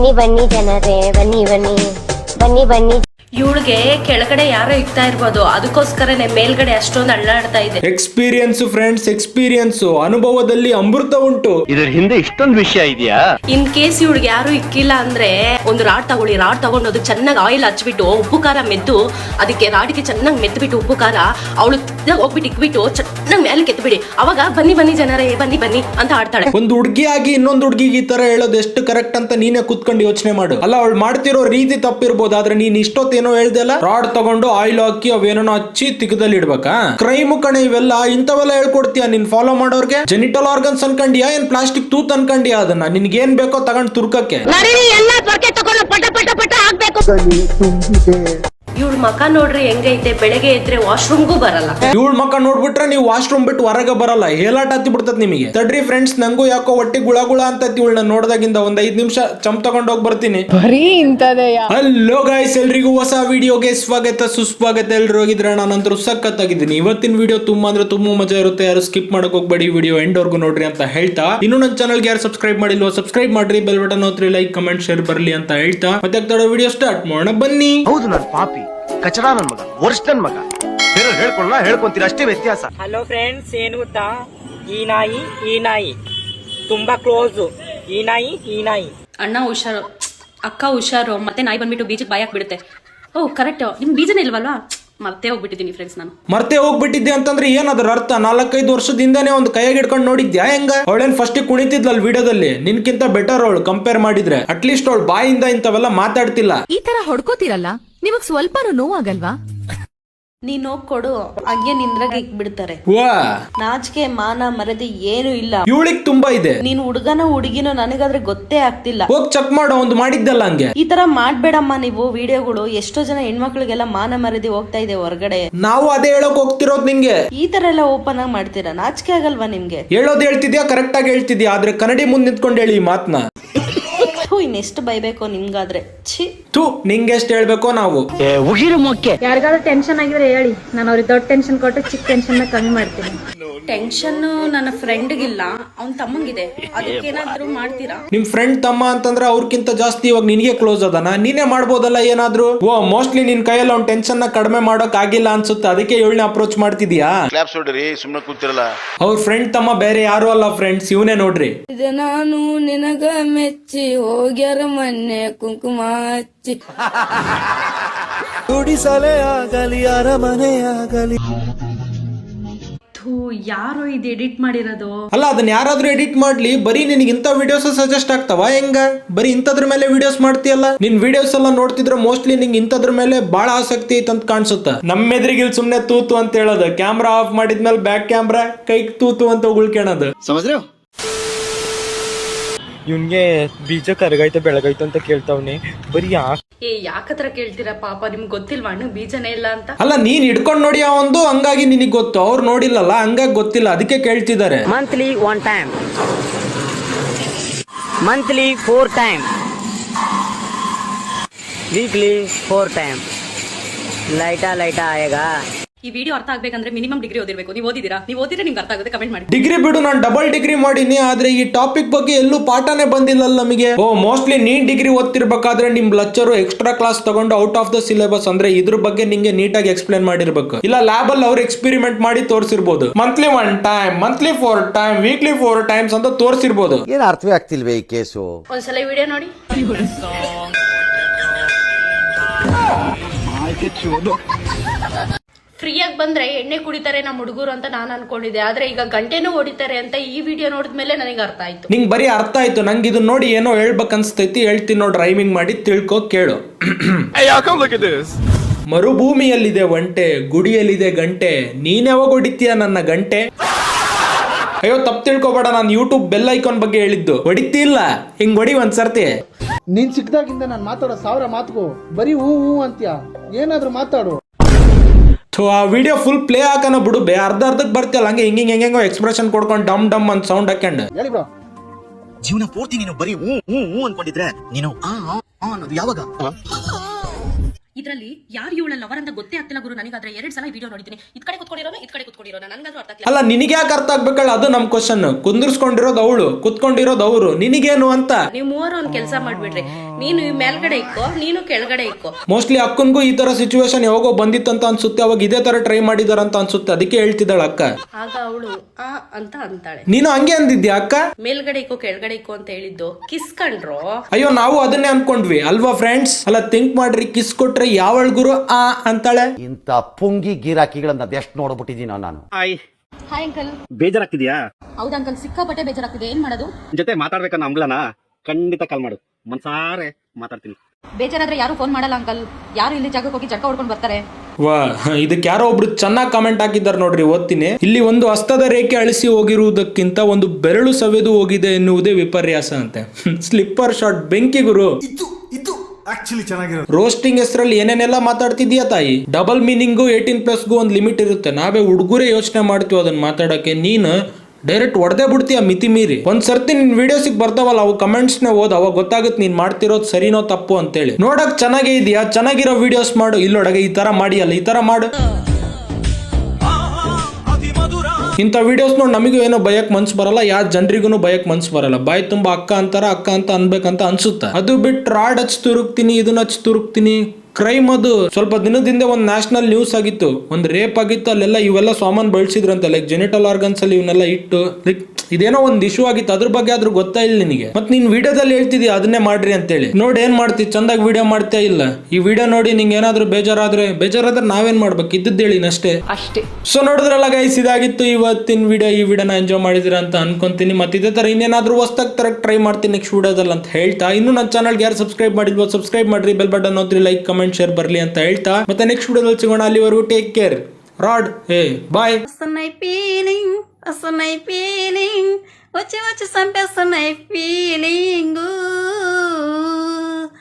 ಬನ್ನಿ ಬನ್ನಿ ಜನರೇ ಬನ್ನಿ ಬನ್ನಿ ಬನ್ನಿ ಬನ್ನಿ ಇವಳಿಗೆ ಕೆಳಗಡೆ ಯಾರೋ ಇಕ್ತಾ ಇರ್ಬೋದು. ಅದಕ್ಕೋಸ್ಕರನೇ ಮೇಲ್ಗಡೆ ಅಷ್ಟೊಂದು ಅಳ್ಳಾಡ್ತಾ ಇದೆ. ಎಕ್ಸ್ಪೀರಿಯನ್ಸ್ ಫ್ರೆಂಡ್ಸ್ ಎಕ್ಸ್ಪೀರಿಯನ್ಸ್ ಅನುಭವದಲ್ಲಿ ಅಮೃತ ಉಂಟು. ಇದ್ರ ಹಿಂದೆ ಇಷ್ಟೊಂದು ವಿಷಯ ಇದೆಯಾ? ಇನ್ ಕೇಸ್ ಇವಳಿಗೆ ಯಾರು ಇಕ್ಕಿಲ್ಲ ಅಂದ್ರೆ ಒಂದು ರಾಡ್ ತಗೊಳ್ಳಿ ರಾಡ್ ತಗೊಂಡು ಅದು ಚೆನ್ನಾಗಿ ಆಯಿಲ್ ಹಚ್ಬಿಟ್ಟು ಉಪ್ಪು ಖಾರ ಮೆದ್ದು ಅದಕ್ಕೆ ರಾಡಿಗೆ ಚೆನ್ನಾಗಿ ಮೆದ್ಬಿಟ್ಟು ಉಪ್ಪು ಖಾರ ಅವಳು ಹೋಗ್ಬಿಟ್ಟು ಇಕ್ಬಿಟ್ಟು ಚೆನ್ನಾಗಿ ಮೇಲೆ ಕೆತ್ಬಿಡಿ. ಅವಾಗ ಬನ್ನಿ ಬನ್ನಿ ಜನರೇ ಬನ್ನಿ ಬನ್ನಿ ಅಂತ ಆಡ್ತಾಳೆ. ಒಂದು ಹುಡುಗಿಯಾಗಿ ಇನ್ನೊಂದು ಹುಡುಗಿಗೆ ಈ ತರ ಹೇಳೋದು ಎಷ್ಟು ಕರೆಕ್ಟ್ ಅಂತ ನೀನೇ ಕುತ್ಕೊಂಡು ಯೋಚನೆ ಮಾಡು. ಅಲ್ಲ ಅವಳು ಮಾಡ್ತಿರೋ ರೀತಿ ತಪ್ಪಿರ್ಬೋದು ಆದ್ರೆ ನೀನ್ ಇಷ್ಟೊತ್ತೇನೋ ಹೇಳ್ದಲ್ಲ ರಾಡ್ ತಗೊಂಡು ಆಯಿಲ್ ಹಾಕಿ ಅವೇನೋ ಹಚ್ಚಿ ತಿಕ್ಕದಲ್ಲಿ ಇಡ್ಬೇಕಾ? ಕ್ರೈಮ್ ಕಣೆ ಇವೆಲ್ಲ ಇಂಥವೆಲ್ಲ ಹೇಳ್ಕೊಡ್ತೀಯ ನಿನ್ ಫಾಲೋ ಮಾಡೋರ್ಗೆ? ಜೆನಿಟಲ್ ಆರ್ಗನ್ಸ್ ಅನ್ಕಂಡಿಯಾ ಏನ್ ಪ್ಲಾಸ್ಟಿಕ್ ತೂತ್ ಅನ್ಕಂಡಿಯಾ ಅದನ್ನ? ನಿನ್ಗೆ ಏನ್ ಬೇಕೋ ತಗೊಂಡ್ ತುರ್ಕಕ್ಕೆ. ಇವಳ ಮಕ ನೋಡ್ರಿ ಹೆಂಗೈತೆ ಬೆಳಗ್ಗೆ ಎದ್ರೆ ವಾಶ್ರೂಮ್ಗೂ ಬರಲ್ಲ. ಇವಳ ಮಕ ನೋಡ್ಬಿಟ್ರೆ ನೀವು ವಾಶ್ರೂಮ್ ಬಿಟ್ಟು ಹೊರಗೆ ಬರಲ್ಲ ಹೇಲಾಟ ಹತ್ತಿ ಬಿಡ್ತದ ನಿಮಗೆ. ತಡ್ರಿ ಫ್ರೆಂಡ್ಸ್ ನಂಗೂ ಯಾಕೋ ಒಟ್ಟಿ ಗುಳ ಗುಳ ಅಂತ ಇವಳನ್ನ ನೋಡ್ದಾಗಿಂದ ಒಂದ್ ಐದ್ ನಿಮಿಷ ಚಮ್ ತಗೊಂಡ್ ಹೋಗಿ ಬರ್ತೀನಿ. ಬರೀ ಇಂಥದೆಯಾ ಹಲೋ ಗಾಯ್ಸ್ ಎಲ್ರಿಗೂ ಹೊಸ ವಿಡಿಯೋಗೆ ಸ್ವಾಗತ ಸುಸ್ವಾಗತ. ಎಲ್ರು ಹೋಗಿದ್ರೆ? ನಾನಂತರೂ ಸಖತ್ತಾಗಿದ್ದೀನಿ. ಇವತ್ತಿನ ವಿಡಿಯೋ ತುಂಬಾ ಅಂದ್ರೆ ತುಂಬಾ ಮಜಾ ಇರುತ್ತೆ. ಯಾರು ಸ್ಕಿಪ್ ಮಾಡಕ್ ಹೋಗ್ಬೇಡಿ ವಿಡಿಯೋ ಎಂಡ್ ವರ್ಗು ನೋಡ್ರಿ ಅಂತ ಹೇಳ್ತಾ. ಇನ್ನು ನನ್ನ ಚಾನಲ್ಗೆ ಯಾರು ಸಬ್ಸ್ಕ್ರೈಬ್ ಮಾಡಿಲ್ವೋ ಸಬ್ಸ್ಕ್ರೈಬ್ ಮಾಡ್ರಿ. ಬೆಲ್ ಬಟನ್ ಹೋತ್ರಿ ಲೈಕ್ ಕಮೆಂಟ್ ಶೇರ್ ಬರ್ಲಿ ಅಂತ ಹೇಳ್ತಾ. ಮತ್ತೆ ತಡ ವಿಡಿಯೋ ಸ್ಟಾರ್ಟ್ ಮಾಡೋಣ ಬನ್ನಿ. ಹೌದು ನಾನು ಪಾಪಿ. ಕಚಡ ನನ್ ಮಗ ವರ್ಷ ನನ್ ಮಗ. ಬೇರೆ ಹೇಳ್ಕೊಳ್ಳ ಹೇಳ್ಕೊಂತೀರ ಅಷ್ಟೇ ವ್ಯತ್ಯಾಸ. ಹಲೋ ಫ್ರೆಂಡ್ಸ್ ಏನು ಗೊತ್ತಾ? ಈ ನಾಯಿ ಈ ನಾಯಿ. ತುಂಬಾ ಕ್ಲೋಸು ಈ ನಾಯಿ ಈ ನಾಯಿ. ಅಣ್ಣ ಹುಷಾರು. ಅಕ್ಕ ಹುಷಾರು. ಮತ್ತೆ ನಾಯಿ ಬಂದ್ಬಿಟ್ಟು ಬೀಜಕ್ಕೆ ಬಾಯ್ ಬಿಡುತ್ತೆ ಓ ಕರೆಕ್ಟ್ ನಿಮ್ ಬೀಜನೇ ಇಲ್ವಲ್ವಾ? ಮತ್ತೆ ಹೋಗ್ಬಿಟ್ಟಿದ್ದೀನಿ ಫ್ರೆಂಡ್ಸ್ ನಾನು. ಮರ್ತೆ ಹೋಗ್ಬಿಟ್ಟಿದ್ದೆ ಅಂತಂದ್ರೆ ಏನ್ ಅದ್ರ ಅರ್ಥ? ನಾಲ್ಕೈದು ವರ್ಷದಿಂದಾನೇ ಒಂದು ಕೈಯಾಗ ಹಿಡ್ಕೊಂಡು ನೋಡಿದ್ಯಾ ಹೆಂಗ? ಅವಳೇನ್ ಫಸ್ಟ್ ಕುಣಿತಿದ್ಲಲ್ ವಿಡಿಯೋದಲ್ಲಿ? ನಿನ್ಕಿಂತ ಬೆಟರ್ ಅವಳು ಕಂಪೇರ್ ಮಾಡಿದ್ರೆ. ಅಟ್ಲೀಸ್ಟ್ ಅವಳು ಬಾಯಿಂದ ಇಂಥವೆಲ್ಲ ಮಾತಾಡ್ತಿಲ್ಲ. ಈ ತರ ಹೊಡ್ಕೋತಿರಲ್ಲ? ನಿಮಗ್ ಸ್ವಲ್ಪನೂ ನೋವಾಗಲ್ವಾ? ನೀನ್ ಹೋಗ್ ಕೊಡು ಅಗ್ಗೆ ನಿಂದ್ರಾಗ ಇಕ್ಬಿಡ್ತಾರೆ ವಾ ನಾಚಿಕೆ ಮಾನ ಮರದಿ ಏನು ಇಲ್ಲ. ಇವಳಿಗ್ ತುಂಬಾ ಇದೆ. ನೀನ್ ಹುಡುಗನ ಹುಡುಗಿನೋ ನನಗಾದ್ರೆ ಗೊತ್ತೇ ಆಗ್ತಿಲ್ಲ. ಹೋಗ್ ಚೆಕ್ ಮಾಡೋ ಒಂದು ಮಾಡಿದ್ದಲ್ಲ ಹಂಗೆ. ಈ ತರ ಮಾಡ್ಬೇಡಮ್ಮ ನೀವು ವಿಡಿಯೋಗಳು. ಎಷ್ಟೋ ಜನ ಹೆಣ್ಮಕ್ಳಿಗೆಲ್ಲ ಮಾನ ಮರದಿ ಹೋಗ್ತಾ ಇದೆ ಹೊರಗಡೆ. ನಾವು ಅದೇ ಹೇಳೋಕ್ ಹೋಗ್ತಿರೋದ್ ನಿಂಗೆ. ಈ ತರ ಎಲ್ಲ ಓಪನ್ ಆಗಿ ಮಾಡ್ತೀರಾ? ನಾಚಿಕೆ ಆಗಲ್ವಾ ನಿಮ್ಗೆ? ಹೇಳೋದ್ ಹೇಳ್ತಿದ್ಯಾ? ಕರೆಕ್ಟ್ ಆಗಿ ಹೇಳ್ತಿದ್ಯಾ? ಆದ್ರೆ ಕನ್ನಡಿ ಮುಂದ್ ನಿಂತ್ಕೊಂಡು ಹೇಳಿ ಈ ಮಾತ್ನ. ಥು, ಇನ್ನೆಷ್ಟು ಬೈಬೇಕು ನಿಮ್ಗಾದ್ರೆ? ಛೀ. ಥೂ ನಿಂಗೆ ಹೇಳ್ಬೇಕು ನಾವು. ಉಗಿರು ಮೊಕ್ಕೆ. ಯಾರಿಗಾದ್ರೂ ಟೆನ್ಷನ್ ಆಗಿದ್ರೆ ಹೇಳಿ. ನಾನು ಅವ್ರಿಗೆ ದೊಡ್ಡ ಟೆನ್ಷನ್ ಕೊಟ್ಟು ಚಿಕ್ಕ ಟೆನ್ಷನ್ ಕಮ್ಮಿ ಮಾಡ್ತೀನಿ. ಟೆನ್ಷನ್ ನನ್ನ ಫ್ರೆಂಡ್ಗಿಲ್ಲ ಅವ್ನ ತಮ್ಮಂಗಿದೆ. ಅದಕ್ಕೇನಾದ್ರೂ ಮಾಡ್ತೀರಾ? ನಿಮ್ ಫ್ರೆಂಡ್ ತಮ್ಮ ಅಂತಂದ್ರೆ ಅವ್ರಕ್ಕಿಂತ ಜಾಸ್ತಿ ಇವಾಗ ನಿನಗೆ ಕ್ಲೋಸ್ ಅದನ? ನೀನೇ ಮಾಡ್ಬೋದಲ್ಲ ಏನಾದ್ರು? ಓ ಮೋಸ್ಟ್ಲಿ ನಿನ್ ಕೈಯಲ್ಲಿ ಅವ್ನ ಟೆನ್ಷನ್ನ ಕಡಿಮೆ ಮಾಡೋಕ್ ಆಗಿಲ್ಲ ಅನ್ಸುತ್ತೆ. ಅದಕ್ಕೆ ಇವಳನ್ನ ಅಪ್ರೋಚ್ ಮಾಡ್ತಿದ್ಯಾ? ಕ್ಲಾಪ್ಸ್ ನೋಡ್ರಿ ಸುಮ್ಮನೆ ಕೂತಿರಲ್ಲ. ಅವ್ರ ಫ್ರೆಂಡ್ ತಮ್ಮ ಬೇರೆ ಯಾರು ಅಲ್ಲ ಫ್ರೆಂಡ್ಸ್ ಇವನೇ ನೋಡ್ರಿ. ನಾನು ನಿನಗ ಮೆಚ್ಚಿ ಹೋಗ್ಯಾರ ಮೊನ್ನೆ ಕುಂಕುಮ ಹಚ್ಚಿ. ಥೂ ಯಾರೋ ಇದು ಎಡಿಟ್ ಮಾಡಿರೋದು? ಅಲ್ಲ ಅದನ್ನ ಯಾರಾದ್ರೂ ಎಡಿಟ್ ಮಾಡ್ಲಿ. ಬರೀ ನಿನಗೆ ಇಂಥ ವಿಡಿಯೋಸ್ ಸಜೆಸ್ಟ್ ಆಗ್ತಾವ ಹೆಂಗ? ಬರೀ ಇಂಥದ್ರ ಮೇಲೆ ವಿಡಿಯೋಸ್ ಮಾಡ್ತೀಯಲ್ಲ? ನಿನ್ ವಿಡಿಯೋಸ್ ಎಲ್ಲ ನೋಡ್ತಿದ್ರೆ ಮೋಸ್ಟ್ಲಿ ನಿಂಗೆ ಇಂಥದ್ರ ಮೇಲೆ ಬಹಳ ಆಸಕ್ತಿ ಐತೆ ಅಂತ ಕಾಣಿಸುತ್ತ. ನಮ್ಮ ಎದುರಿಗೆ ಇಲ್ಲಿ ಸುಮ್ನೆ ತೂತು ಅಂತ ಹೇಳೋದು. ಕ್ಯಾಮ್ರಾ ಆಫ್ ಮಾಡಿದ್ಮೇಲೆ ಬ್ಯಾಕ್ ಕ್ಯಾಮ್ರಾ ಕೈಗೆ ತೂತು ಅಂತ ಉಗುಳ್ಕೊಳೋದು. ಇವನ್ಗೆ ಬೀಜ ಕರಗೈತ ಬೆಳಗೈತೆ ಅಂತ ಕೇಳ್ತಾವ್ನೆ. ಬರೀ ಯಾಕೆ ಏ ಯಾಕತ್ರ ಕೇಳ್ತೀರಾ ಪಾಪ ನಿಮ್ಗೆ ಗೊತ್ತಿಲ್ವಾ ಅಣ್ಣ ಬೀಜನೇ ಇಲ್ಲ ಅಂತ? ಅಲ್ಲ ನೀನ್ ಹಿಡ್ಕೊಂಡ್ ನೋಡಿ ಆ ಒಂದು ಹಂಗಾಗಿ ನಿನಗೆ ಗೊತ್ತು. ಅವ್ರು ನೋಡಿಲ್ಲಲ್ಲ ಹಂಗಾಗಿ ಗೊತ್ತಿಲ್ಲ. ಅದಕ್ಕೆ ಕೇಳ್ತಿದ್ದಾರೆ. Monthly one time monthly four time weekly four time ಲೈಟಾ ಲೈಟಾ ಆಯೇಗಾ ಈ ವಿಡಿಯೋ ಅರ್ಥ ಆಗ್ಬೇಕಂದ್ರೆ ಮಿನಿಮಮ್ ಡಿಗ್ರಿ ಓದಿರ್ಬೇಕು. ನೀವು ಓದಿದ್ದೀರಾ? ನೀವು ಓದಿದ್ರೆ ನಿಮ್ಗೆ ಅರ್ಥ ಆಗುತ್ತೆ ಕಮೆಂಟ್ ಮಾಡಿ. ಡಿಗ್ರಿ ಬಿಡು ನಾನು ಡಬಲ್ ಡಿಗ್ರಿ ಮಾಡೀನಿ ಆದ್ರೆ ಈ ಟಾಪಿಕ್ ಬಗ್ಗೆ ಎಲ್ಲೂ ಪಾಠನೇ ಬಂದಿಲ್ಲ ನಮಗೆ. ಓ ಮೋಸ್ಟ್ಲಿ ನೀನ್ ಡಿಗ್ರಿ ಓದ್ತಿರ್ಬೇಕಾದ್ರೆ ನಿಮ್ ಲೆಕ್ಚರ್ ಎಕ್ಸ್ಟ್ರಾ ಕ್ಲಾಸ್ ತಗೊಂಡು ಔಟ್ ಆಫ್ ದ ಸಿಲೆಬಸ್ ಅಂದ್ರೆ ಇದ್ರ ಬಗ್ಗೆ ನಿಂಗೆ ನೀಟಾಗಿ ಎಕ್ಸ್ಪ್ಲೇನ್ ಮಾಡಿರ್ಬೇಕು. ಇಲ್ಲ ಲ್ಯಾಬ್ ಅಲ್ಲಿ ಅವ್ರು ಎಕ್ಸ್ಪೆರಿಮೆಂಟ್ ಮಾಡಿ ತೋರಿಸಿರ್ಬೋದು. Monthly one time monthly four time weekly four times ಅಂತ ತೋರಿಸಿರ್ಬೋದು. ಏನು ಅರ್ಥವೇ ಆಗ್ತಿಲ್ವೇ ಈ ಕೇಸು? ಒಂದ್ಸಲ ವಿಡಿಯೋ ನೋಡಿ. ಫ್ರೀಯಾಗಿ ಬಂದ್ರೆ ಎಣ್ಣೆ ಕುಡಿತಾರೆ ನಮ್ಮ ಹುಡುಗರು ಅಂತ ನಾನು ಅನ್ಕೊಂಡಿದ್ದೆ. ಆದ್ರೆ ಈಗ ಗಂಟೆನೂ ಹೊಡಿತಾರೆ ಅಂತ ಈ ವಿಡಿಯೋ ನೋಡಿದ್ಮೇಲೆ ನನಗೆ ಅರ್ಥ ಆಯ್ತು. ನಿಂಗೆ ಬರೀ ಅರ್ಥ ಆಯ್ತು. ನಂಗೆ ಇದನ್ನ ನೋಡಿ ಏನೋ ಹೇಳ್ಬೇಕು ಅನ್ಸ್ತೈತಿ ಹೇಳ್ತೀನಿ ನೋಡಿ ರೈಮಿಂಗ್ ಮಾಡಿ ತಿಳ್ಕೊ ಕೇಳು. ಮರುಭೂಮಿಯಲ್ಲಿದೆ ಒಂಟೆ ಗುಡಿಯಲ್ಲಿದೆ ಗಂಟೆ. ನೀನ್ ಯಾವಾಗ ಹೊಡಿತೀಯ ನನ್ನ ಗಂಟೆ? ಅಯ್ಯೋ ತಪ್ಪು ತಿಳ್ಕೊಬೇಡ. ನಾನು ಯೂಟ್ಯೂಬ್ ಬೆಲ್ ಐಕಾನ್ ಬಗ್ಗೆ ಹೇಳಿದ್ದು. ಹೊಡಿತಿಲ್ಲ ಹಿಂಗ್ ಹೊಡಿ ಒಂದ್ಸರ್ತಿ. ನೀನ್ ಸಿಕ್ಕದಾಗಿಂದ ನಾನು ಮಾತಾಡೋ ಸಾವಿರ ಮಾತುಗೂ. ಬರೀ ಹೂ ಹೂ ಅಂತ್ಯ? ಏನಾದ್ರೂ ಮಾತಾಡು. ಥು, ಆ ವಿಡಿಯೋ ಫುಲ್ ಪ್ಲೇ ಹಾಕನ ಬಿಡು. ಬೇ ಅರ್ಧ ಅರ್ಧಕ್ಕೆ ಬರ್ತಿಯಲ್ಲ ಹಂಗೆ ಹಿಂಗೆ ಹಿಂಗೆ ಹೆಂಗೋ ಎಕ್ಸ್ಪ್ರೆಷನ್ ಕೊಡ್ಕೊಂಡು ಡಮ್ ಡಮ್ ಅಂತ ಸೌಂಡ್ ಹಾಕೊಂಡು ಹೇಳಿ ಬ್ರೋ ಜೀವನ ಪೂರ್ತಿ ನೀನು ಬರೀ ಹ್ಞೂ ಹ್ಞೂ ಹ್ಞೂ ಅನ್ಕೊಂಡಿದ್ರೆ ನೀನು ಆ ಆ, ಆ ಅನ್ನೋದು ಯಾವಾಗ? ಇದರಲ್ಲಿ ಯಾರು ಇವಳ ಲವರ್ ಅಂತ ಗೊತ್ತೇ ಆಗ್ತಿಲ್ಲ ಗುರು. ನನಗಾದ್ರೆ ಎರಡು ಸಲ ವಿಡಿಯೋ ನೋಡಿದ್ದೀನಿ. ಇದ್ ಕಡೆ ಕುತ್ಕೊಂಡಿರೋನ ಇದ್ ಕಡೆ ಕುತ್ಕೊಂಡಿರೋನ? ನನ್ಗಾದ್ರೂ ಅರ್ಥ ಅಲ್ಲ ನಿನಗೆ ಯಾಕೆ ಅರ್ಥ ಆಗ್ಬೇಕಲ್ಲ? ಅದು ನಮ್ ಕ್ವಶನ್ ಕುಂದಿರ್ಸ್ಕೊಂಡಿರೋದು ಅವಳು ಕುತ್ಕೊಂಡಿರೋದು ಅವರು. ನಿನಗೇನು ಅಂತ? ನೀವು ಮೂವರು ಒಂದ್ ಕೆಲಸ ಮಾಡ್ಬಿಡ್ರಿ ನೀನು ಈ ಮೇಲ್ಗಡೆ ಇಕ್ಕೋ ನೀನು ಕೆಳಗಡೆ ಇಕ್ಕೋ. ಮೋಸ್ಟ್ಲಿ ಅಕ್ಕನ್ಗೂ ಈ ತರ ಸಿಚುವೇಶನ್ ಯಾವಾಗೋ ಬಂದಿತ್ತಂತ ಅನ್ಸುತ್ತೆ. ಅವಾಗ ಇದೇ ತರ ಟ್ರೈ ಮಾಡಿದಾರಂತ ಅನ್ಸುತ್ತೆ. ಅದಕ್ಕೆ ಹೇಳ್ತಿದ್ದಾಳ ಅಕ್ಕ. ಆಗ ಅವಳು ಆ ಅಂತ ಅಂತಾಳೆ. ನೀನು ಹಂಗೆ ಅಂದಿದ್ಯಾ ಅಕ್ಕ? ಮೇಲ್ಗಡೆ ಇಕ್ಕೋ ಕೆಳಗಡೆ ಇಕ್ಕೋ ಅಂತ ಹೇಳಿದ್ದು. ಕಿಸ್ಕೊಂಡ್ರು? ಅಯ್ಯೋ ನಾವು ಅದನ್ನೇ ಅನ್ಕೊಂಡ್ವಿ. ಅಲ್ವಾ ಫ್ರೆಂಡ್ಸ್ ಅಲ್ಲ ಥಿಂಕ್ ಮಾಡ್ರಿ. ಕಿಸ್ ಕೊಟ್ರೆ ಯಾವಳ ಗುರು ಆ ಅಂತಾಳೆ? ಇಂತ ಪುಂಗಿ ಗಿರಾಕಿಗಳನ್ನ ಅದೆಷ್ಟು ನೋಡ್ಬಿಟ್ಟಿದೀನ ನಾನು. ಹಾಯ್. ಅಂಕಲ್. ಬೇಜಾರಾಗ್ತಿದ್ಯಾ? ಹೌದಾ ಅಂಕಲ್ ಸಿಕ್ಕಾಪಟ್ಟೆ ಬೇಜಾರಾಗ್ತಿದೆ. ಏನ್ ಮಾಡೋದು? ಜೊತೆ ಮಾತಾಡ್ಬೇಕನ್ನ ಅಂಬ್ಲನ ಖಂಡಿತ ಕಾಲ್ ಮಾಡು. ಮನ್ಸಾರೆ ಮಾತಾಡ್ತೀನಿ. ಬೇಜಾರಾದ್ರೆ ಯಾರು ಫೋನ್ ಮಾಡಲ್ಲ ಅಂಕಲ್. ಯಾರು ಇಲ್ಲಿ ಜಾಗಕ್ಕೆ ಹೋಗಿ ಜಡ್ಕ ಹೊಡ್ಕೊಂಡು ಬರ್ತಾರೆ? ವಾ ಇದಕ್ಕೆ ಯಾರೋ ಒಬ್ರು ಚೆನ್ನಾಗಿ ಕಾಮೆಂಟ್ ಹಾಕಿದ್ದಾರೆ ನೋಡ್ರಿ ಓದ್ತೀನಿ. ಇಲ್ಲಿ ಒಂದು ಹಸ್ತದ ರೇಖೆ ಅಳಿಸಿ ಹೋಗಿರುವುದಕ್ಕಿಂತ ಒಂದು ಬೆರಳು ಸವೆದು ಹೋಗಿದೆ ಎನ್ನುವುದೇ ವಿಪರ್ಯಾಸ ಅಂತೆ. ಸ್ಲಿಪ್ಪರ್ ಶಾಟ್ ಬೆಂಕಿ ಗುರು. ರೋಸ್ಟಿಂಗ್ ಹೆಸರಲ್ಲಿ ಏನೇನೆಲ್ಲ ಮಾತಾಡ್ತಿದ್ಯಾ ತಾಯಿ? ಡಬಲ್ ಮೀನಿಂಗು ಏಯ್ಟೀನ್ ಪ್ಲಸ್ಗೂ ಒಂದು ಲಿಮಿಟ್ ಇರುತ್ತೆ. ನಾವೇ ಹುಡುಗರೇ ಯೋಚನೆ ಮಾಡ್ತೀವಿ ಅದನ್ನ ಮಾತಾಡಕ್ಕೆ. ನೀನು ಡೈರೆಕ್ಟ್ ಹೊಡೆದೇ ಬಿಡ್ತೀಯ ಮಿತಿ ಮೀರಿ? ಒಂದ್ ಸರ್ತಿ ನಿನ್ ವಿಡಿಯೋಸಿಗೆ ಬರ್ತಾವಲ್ಲ, ಅವು ಕಮೆಂಟ್ಸ್ನ ಓದ್, ಅವಾಗ ಗೊತ್ತಾಗುತ್ತೆ ನೀನ್ ಮಾಡ್ತಿರೋದು ಸರಿನೋ ತಪ್ಪು ಅಂತೇಳಿ. ನೋಡಕ್ ಚೆನ್ನಾಗೇ ಇದೆಯಾ? ಚೆನ್ನಾಗಿರೋ ವಿಡಿಯೋಸ್ ಮಾಡು. ಇಲ್ಲೊಡಗ ಈ ತರ ಮಾಡಿ ಅಲ್ಲ ಈ ತರ ಮಾಡು. ಇಂಥ ವಿಡಿಯೋಸ್ ನೋಡಿ ನಮಗೂ ಏನೋ ಭಯಕ್ಕೆ ಮನ್ಸು ಬರಲ್ಲ, ಯಾರ ಜನರಿಗೂ ಭಯಕ್ಕೆ ಮನ್ಸು ಬರಲ್ಲ. ಬಾಯಿ ತುಂಬಾ ಅಕ್ಕ ಅಂತಾರ, ಅಕ್ಕ ಅಂತ ಅನ್ಬೇಕಂತ ಅನ್ಸುತ್ತೆ. ಅದು ಬಿಟ್ಟು ರಾಡ್ ಹಚ್ಚಿ ತುರುಕ್ತೀನಿ ಇದನ್ನ ಹಚ್ಚಿ ತುರುಕ್ತೀನಿ. ಕ್ರೈಮ್ ಅದು. ಸ್ವಲ್ಪ ದಿನದಿಂದ ಒಂದು ನ್ಯಾಷನಲ್ ನ್ಯೂಸ್ ಆಗಿತ್ತು. ಒಂದು ರೇಪ್ ಆಗಿತ್ತು, ಅಲ್ಲೆಲ್ಲ ಇವೆಲ್ಲ ಸಾಮಾನು ಬಳಸಿದ್ರಂತೆ. ಲೈಕ್ ಜೆನಿಟಲ್ ಆರ್ಗನ್ಸ್ ಅಲ್ಲಿ ಇವನ್ನೆಲ್ಲ ಇಟ್ಟು ಲೈಕ್ ಇದೇನೋ ಒಂದು ಇಶ್ಯೂ ಆಗಿತ್ತು ಅದ್ರ ಬಗ್ಗೆ ಆದ್ರೂ ಗೊತ್ತಾ ಇಲ್ಲ ನಿನಗೆ? ಮತ್ ನೀನ್ ವಿಡಿಯೋದಲ್ಲಿ ಹೇಳ್ತಿದ್ಯಾ ಅದನ್ನೇ ಮಾಡ್ರಿ ಅಂತೇಳಿ. ನೋಡಿ ಏನ್ ಮಾಡ್ತಿ ಚಂದಾಗಿ ವಿಡಿಯೋ ಮಾಡ್ತಾ ಇಲ್ಲ. ಈ ವಿಡಿಯೋ ನೋಡಿ ನಿಂಗೆ ಏನಾದ್ರೂ ಬೇಜಾರಾದ್ರೆ ಬೇಜಾರಾದ್ರೆ ನಾವೇನ್ ಮಾಡ್ಬೇಕು? ಇದ್ದದ್ದು ಹೇಳಿ ಅಷ್ಟೇ. ಅಷ್ಟೇ. ಸೊ ನೋಡಿದ್ರಲ್ಲ ಗೈಸ್ ಇದಾಗಿತ್ತು ಇವತ್ತಿನ ವಿಡಿಯೋ. ಈ ವಿಡಿಯೋನ ಎಂಜಾಯ್ ಮಾಡಿದ್ರ ಅಂತ ಅನ್ಕೊಂತೀನಿ. ಮತ್ತೆ ಇದೇ ತರ ಇನ್ನೇನಾದ್ರೂ ಹೊಸ್ದಾಗಿ ತರ ಟ್ರೈ ಮಾಡ್ತೀನಿ ನೆಕ್ಸ್ಟ್ ವಿಡಿಯೋದಲ್ಲಿ ಅಂತ ಹೇಳ್ತಾ. ಇನ್ನು ನನ್ನ ಚಾನಲ್ಗೆ ಯಾರು ಸಬ್ಸ್ಕ್ರೈಬ್ ಮಾಡಿಲ್ವೋ ಸಬ್ಸ್ಕ್ರೈಬ್ ಮಾಡ್ರಿ. ಬೆಲ್ ಬಟನ್ ಹೋದ್ರಿ ಲೈಕ್ ಕಮೆಂಟ್ ಶೇರ್ ಬರ್ಲಿ ಅಂತ ಹೇಳ್ತಾ. ಮತ್ತೆ ನೆಕ್ಸ್ಟ್ ವಿಡಿಯೋದಲ್ಲಿ ಸಿಗೋಣ. ಅಲ್ಲಿವರೆಗೂ ಟೇಕ್ ಕೇರ್ ರಾಡ್ ಏ ಬಾಯ್ What's my feeling? What you what you some best my feeling? Ooh.